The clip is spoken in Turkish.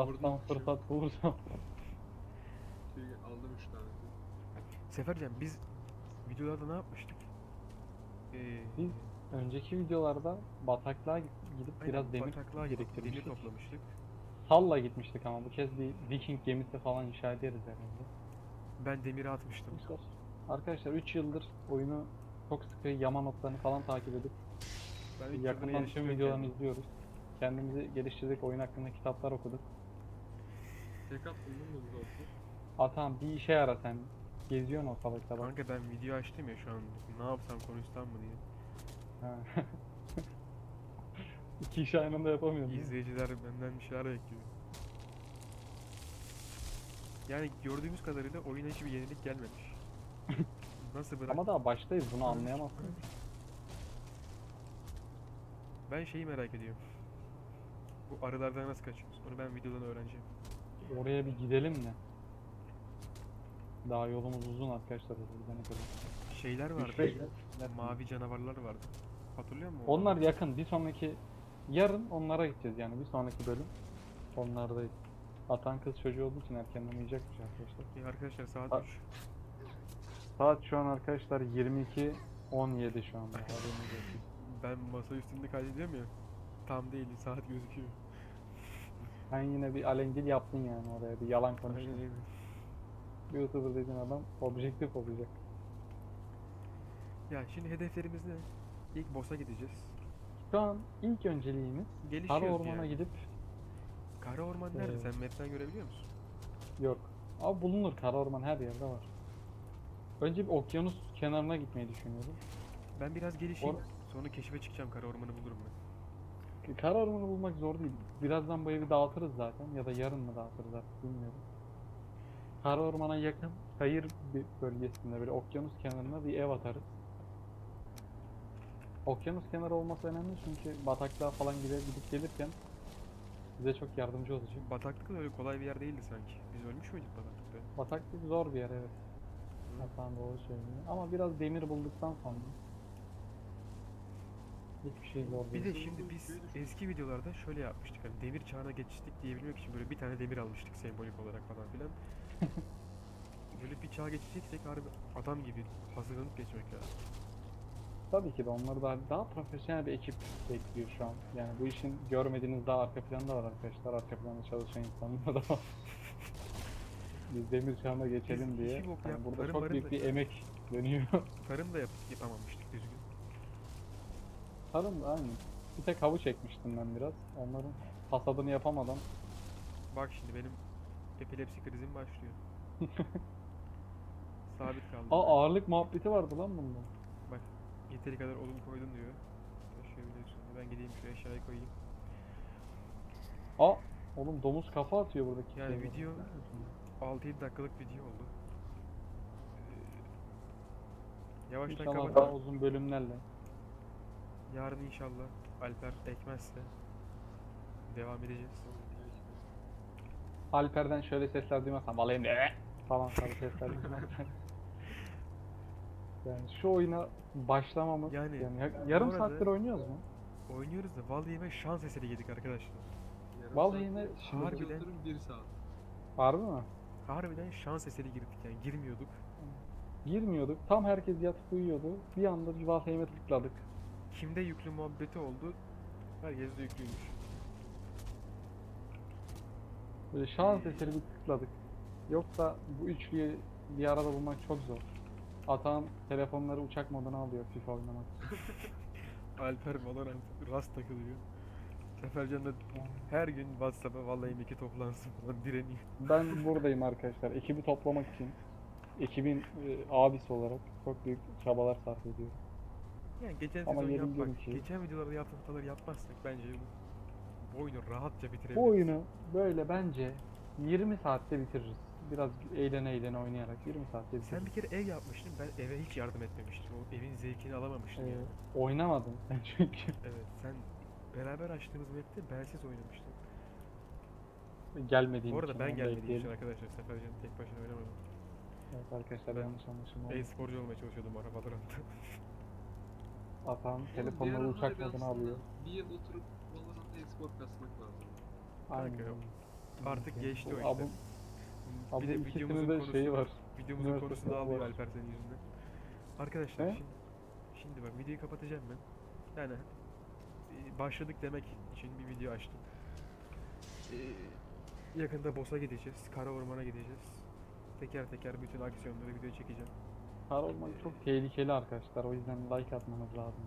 Rasttan fırsat bulursam. Şey, aldım 3 tane. Sefercan biz videolarda ne yapmıştık? Ee, Biz önceki videolarda bataklığa gidip aynen, biraz demir bataklığa demir biriktirmiştik. toplamıştık. Salla gitmiştik ama bu kez bir Viking gemisi falan inşa ederiz herhalde. Ben demiri atmıştım. Arkadaşlar, arkadaşlar 3 yıldır oyunu çok sıkı yama notlarını falan takip edip Ben ilk yakından tüm geliştirdim videolarını izliyoruz. Kendimizi geliştirdik, oyun hakkında kitaplar okuduk. Tek attım mı mutlu olsun. Atan bir işe yara sen. Geziyorsun ortalıkta bak. Kanka ben video açtım ya şu an. Ne yapsam konuşsam mı diye. Ha. İki iş aynı anda yapamıyorum. İzleyiciler benden bir şeyler bekliyor. Yani gördüğümüz kadarıyla oyuna hiçbir yenilik gelmemiş. Nasıl bırak? Ama daha baştayız bunu anlayamazsın. Ben şeyi merak ediyorum. Bu arılardan nasıl kaçıyoruz? Onu ben videodan öğreneceğim. Oraya bir gidelim mi? Daha yolumuz uzun arkadaşlar gidene kadar. Şeyler vardı. beş- Mavi canavarlar vardı. Hatırlıyor musun? Onlar yakın. Bir sonraki yarın onlara gideceğiz yani bir sonraki bölüm. Onlardayız. Atan kız çocuğu olduğu için erkenden uyuyacakmış arkadaşlar. İyi arkadaşlar saat Bak. 3. Saat şu an arkadaşlar 22 17 şu anda. Ben masa üstünde kaydediyorum ya. Tam değil saat gözüküyor. Sen yine bir alengil yaptın yani oraya bir yalan konuştun. YouTuber dediğin adam objektif olacak. Ya şimdi hedeflerimiz ne? İlk boss'a gideceğiz. Şu an ilk önceliğimiz Gelişiyoruz Kara Orman'a yani. gidip Kara orman nerede? Evet. Sen map'ten görebiliyor musun? yok. Ama bulunur Kara Orman her yerde var. Önce bir okyanus kenarına gitmeyi düşünüyorum. Ben biraz gelişeyim. Or- Sonra keşfe çıkacağım. Kara ormanı bulurum ben. Kara Orman'ı bulmak zor değil. Birazdan bu evi dağıtırız zaten ya da yarın mı dağıtırız artık bilmiyorum. Kara Orman'a yakın Kayır bir bölgesinde böyle okyanus kenarına bir ev atarız. Okyanus kenarı olması önemli çünkü bataklığa falan gidip, gidip gelirken bize çok yardımcı olacak. Bataklık da öyle kolay bir yer değildi sanki. Biz ölmüş müydük bataklıkta? Bataklık zor bir yer evet. Hasan doğru söylüyor. Ama biraz demir bulduktan sonra hiçbir şey zor Bir değil. de şimdi biz eski videolarda şöyle yapmıştık. Hani demir çağına geçtik diyebilmek için böyle bir tane demir almıştık sembolik olarak falan filan. böyle bir çağa geçeceksek harbi adam gibi hazırlanıp geçmek lazım. Tabii ki de onları daha, daha profesyonel bir ekip bekliyor şu an. Yani bu işin görmediğiniz daha arka planda var arkadaşlar. Arka planda çalışan insanlar da var. Biz demir çağına geçelim Biz diye. bok Yani yap- burada tarım çok büyük da- bir emek dönüyor. Tarım da yap yapamamıştık düzgün. Tarım da aynı. Bir tek havuç ekmiştim ben biraz. Onların hasadını yapamadan Bak şimdi benim epilepsi krizim başlıyor. Sabit kaldım. Aa ağırlık muhabbeti vardı lan bunda. Bak yeteri kadar odun koydun diyor. Taşıyabiliyorsun. Ben gideyim şu eşyayı koyayım. Aa oğlum domuz kafa atıyor buradaki. Yani video 6-7 dakikalık video oldu. Ee, Yavaştan İnşallah daha kapatalım. uzun bölümlerle. Yarın inşallah Alper ekmezse devam edeceğiz. Alper'den şöyle sesler duymazsam alayım de falan tarzı sesler duymazsam. Yani şu oyuna başlamamız Yani, yani, ya- yarım saattir oynuyoruz mu? Oynuyoruz da vallahi ben şans eseri yedik arkadaşlar. Değil, şimdi- Harbiden- Harbiden 1 saat. Harbi mi? Harbiden şans eseri girdik yani girmiyorduk. Girmiyorduk. Tam herkes yatıp uyuyordu. Bir anda bir Valheim'e tıkladık. Kimde yüklü muhabbeti oldu. Herkes de yüklüymüş. Böyle şans eseri bir tıkladık. Yoksa bu üçlüyü bir arada bulmak çok zor. Atan telefonları uçak moduna alıyor FIFA oynamak. Alper Valorant rast takılıyor. Sefercan da her gün Whatsapp'a vallahi iki toplansın falan direniyor. Ben buradayım arkadaşlar. Ekibi toplamak için. Ekibin e, abisi olarak çok büyük çabalar sarf ediyorum. Yani geçen Ama sezon yemin yapmak, ediyorum ki- geçen videolarda yaptığımız hataları yapmazsak bence bu, bu oyunu rahatça bitirebiliriz. Bu oyunu böyle bence 20 saatte bitiririz. Biraz eğlene eğlene oynayarak 20 saatte bitiririz. Sen bir kere ev yapmıştın, ben eve hiç yardım etmemiştim. O evin zevkini alamamıştım Ee, yani. oynamadım ben çünkü. Evet, sen beraber açtığımız map'te bensiz oynamıştın. Gelmediğim Bu arada için ben da gelmediğim için ekleyelim. arkadaşlar Sefercan tek başına oynamadım. Evet arkadaşlar Ben- yanlış anlaşılma oldu. E-sporcu olmaya çalışıyordum ara Valorant'ta. Atan telefonları uçak moduna alıyor. Bir yıl oturup Valorant e-spor kasmak lazım. Aynen. Kanka, öyle. Artık geçti o işte. Abu, Abu bir de videomuzun de konusu, şeyi var. videomuzun konusunu sınavı alıyor. Alper senin yüzünden. Arkadaşlar He? şimdi, şimdi bak videoyu kapatacağım ben. Yani e, başladık demek için bir video açtım. E, yakında boss'a gideceğiz. Kara ormana gideceğiz. Teker teker bütün aksiyonları video çekeceğim. Kar olmak çok tehlikeli arkadaşlar. O yüzden like atmanız lazım.